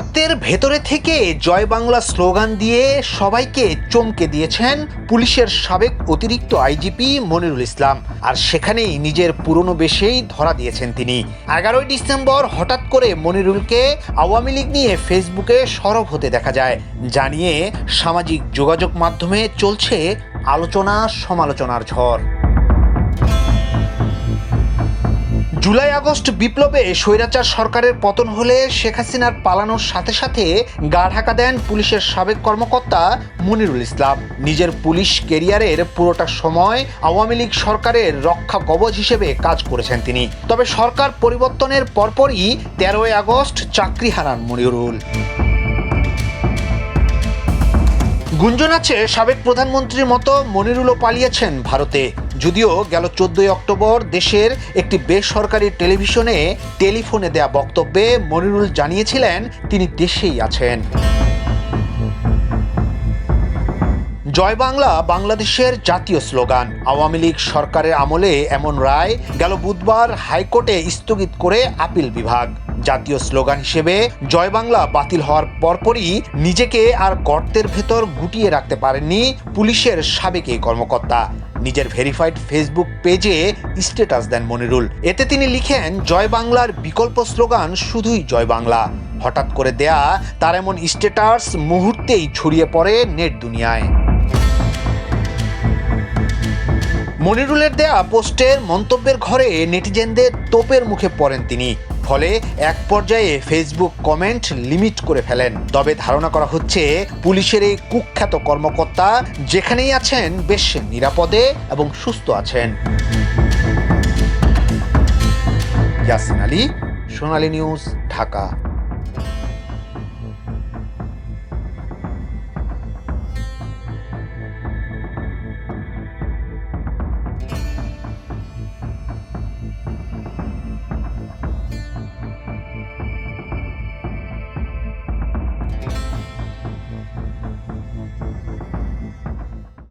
গর্তের ভেতরে থেকে জয় বাংলা স্লোগান দিয়ে সবাইকে চমকে দিয়েছেন পুলিশের সাবেক অতিরিক্ত আইজিপি মনিরুল ইসলাম। আর সেখানেই নিজের পুরনো বেশেই ধরা দিয়েছেন তিনি। এগারোই ডিসেম্বর হঠাৎ করে মনিরুলকে আওয়ামী লীগ নিয়ে ফেসবুকে সরব হতে দেখা যায়, জানিয়ে সামাজিক যোগাযোগ মাধ্যমে চলছে আলোচনা সমালোচনার ঝড়। জুলাই আগস্ট বিপ্লবে স্বৈরাচার সরকারের পতন হলে শেখ হাসিনার পালানোর সাথে সাথে গা ঢাকা দেন পুলিশের সাবেক কর্মকর্তা মনিরুল ইসলাম। নিজের পুলিশ কেরিয়ারের পুরোটা সময় আওয়ামী লীগ সরকারের রক্ষা কবচ হিসেবে কাজ করেছেন তিনি। তবে সরকার পরিবর্তনের পরপরই তেরোই আগস্ট চাকরি হারান মনিরুল। গুঞ্জন আছে সাবেক প্রধানমন্ত্রীর মতো মনিরুলও পালিয়েছেন ভারতে। যদিও গেল চোদ্দই অক্টোবর দেশের একটি বেসরকারি টেলিভিশনে টেলিফোনে দেয়া বক্তব্যে মনিরুল জানিয়েছিলেন, তিনি দেশেই আছেন। জয় বাংলা, বাংলাদেশের জাতীয় স্লোগান। আওয়ামী লীগ সরকারের আমলে এমন রায় গেল বুধবার হাইকোর্টে স্থগিত করে আপিল বিভাগ। জাতীয় স্লোগান হিসেবে জয় বাংলা বাতিল হওয়ার পরপরই নিজেকে আর গর্তের ভেতর গুটিয়ে রাখতে পারেননি পুলিশের সাবেক এই কর্মকর্তা। নিজের ভেরিফাইড ফেসবুক পেজে স্ট্যাটাস দেন মনিরুল। এতে তিনি লিখেন, জয় বাংলার বিকল্প স্লোগান শুধুই জয় বাংলা। হঠাৎ করে দেয়া তার এমন স্ট্যাটাস মুহূর্তেই ছড়িয়ে পড়ে নেট দুনিয়ায়। মনিরুলের দেয়া পোস্টের মন্তব্যের ঘরে নেটিজেনদের তোপের মুখে পড়েন তিনি। ফলে এক পর্যায়ে ফেসবুক কমেন্ট লিমিট করে ফেলেন। তবে ধারণা করা হচ্ছে, পুলিশের এই কুখ্যাত কর্মকর্তা যেখানেই আছেন, বেশ নিরাপদে এবং সুস্থ আছেন। ইয়াসিন আলী, সোনালী নিউজ, ঢাকা।